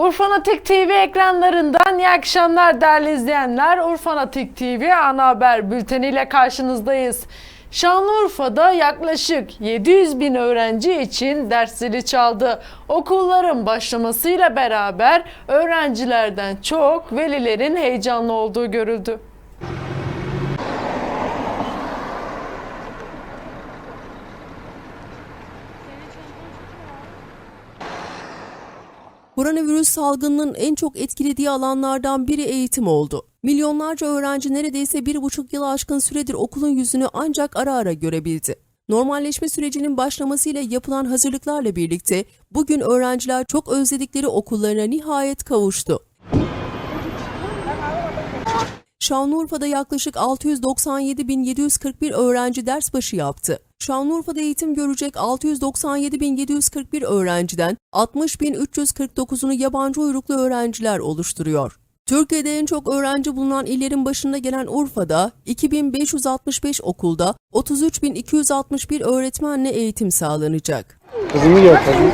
Urfanatik TV ekranlarından iyi akşamlar değerli izleyenler. Urfanatik TV ana haber bülteniyle karşınızdayız. Şanlıurfa'da yaklaşık 700 bin öğrenci için ders zili çaldı. Okulların başlamasıyla beraber öğrencilerden çok velilerin heyecanlı olduğu görüldü. Koronavirüs salgınının en çok etkilediği alanlardan biri eğitim oldu. Milyonlarca öğrenci neredeyse bir buçuk yılı aşkın süredir okulun yüzünü ancak ara ara görebildi. Normalleşme sürecinin başlamasıyla yapılan hazırlıklarla birlikte bugün öğrenciler çok özledikleri okullarına nihayet kavuştu. Şanlıurfa'da yaklaşık 697.741 öğrenci ders başı yaptı. Şanlıurfa'da eğitim görecek 697.741 öğrenciden 60.349'unu yabancı uyruklu öğrenciler oluşturuyor. Türkiye'de en çok öğrenci bulunan illerin başında gelen Urfa'da 2565 okulda 33.261 öğretmenle eğitim sağlanacak. Kızımı gör kızım.